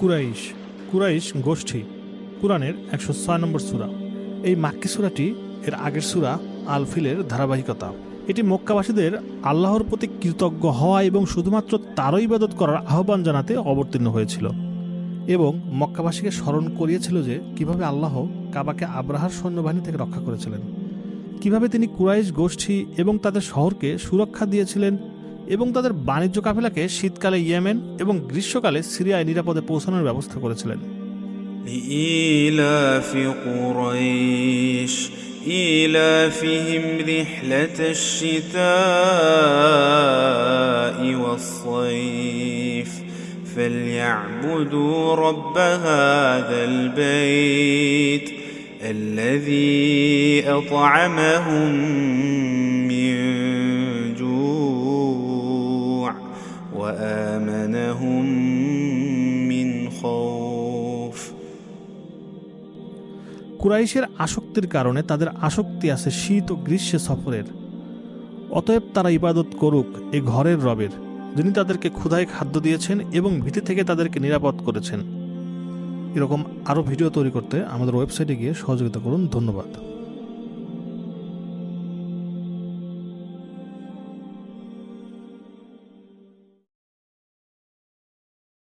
কুরাইশ কুরাইশ গোষ্ঠী, কুরআনের একশো ছয় নম্বর সুরা। এই মাক্কি সূরাটি এর আগের সুরা আলফিলের ধারাবাহিকতা। এটি মক্কাবাসীদের আল্লাহর প্রতি কৃতজ্ঞ হওয়া এবং শুধুমাত্র তারই ইবাদত করার আহ্বান জানাতে অবতীর্ণ হয়েছিল এবং মক্কাবাসীকে স্মরণ করিয়েছিল যে কীভাবে আল্লাহ কাবাকে আব্রাহার সৈন্যবাহিনী থেকে রক্ষা করেছিলেন। কীভাবে তিনি কুরাইশ গোষ্ঠী এবং তাদের শহরকে সুরক্ষা দিয়েছিলেন এবং তাদের বাণিজ্য কাফেলাকে শীতকালে ইয়েমেন এবং গ্রীষ্মকালে সিরিয়ায় নিরাপদে পৌঁছানোর ব্যবস্থা করেছিলেন لإيلاف قريش إيلافهم رحلة الشتاء والصيف فليعبدوا رب هذا البيت الذي أطعمهم وآمنهم من خوف কুরাইশের আসক্তির কারণে তাদের আসক্তি আছে শীত ও গ্রীষ্মে সফরের অতএব তারা ইবাদত করুক এই ঘরের রবের যিনি তাদেরকে ক্ষুধায় খাদ্য দিয়েছেন এবং ভীতি থেকে তাদেরকে নিরাপদ করেছেন এরকম আরও ভিডিও তৈরি করতে আমাদের ওয়েবসাইটে গিয়ে সহযোগিতা করুন ধন্যবাদ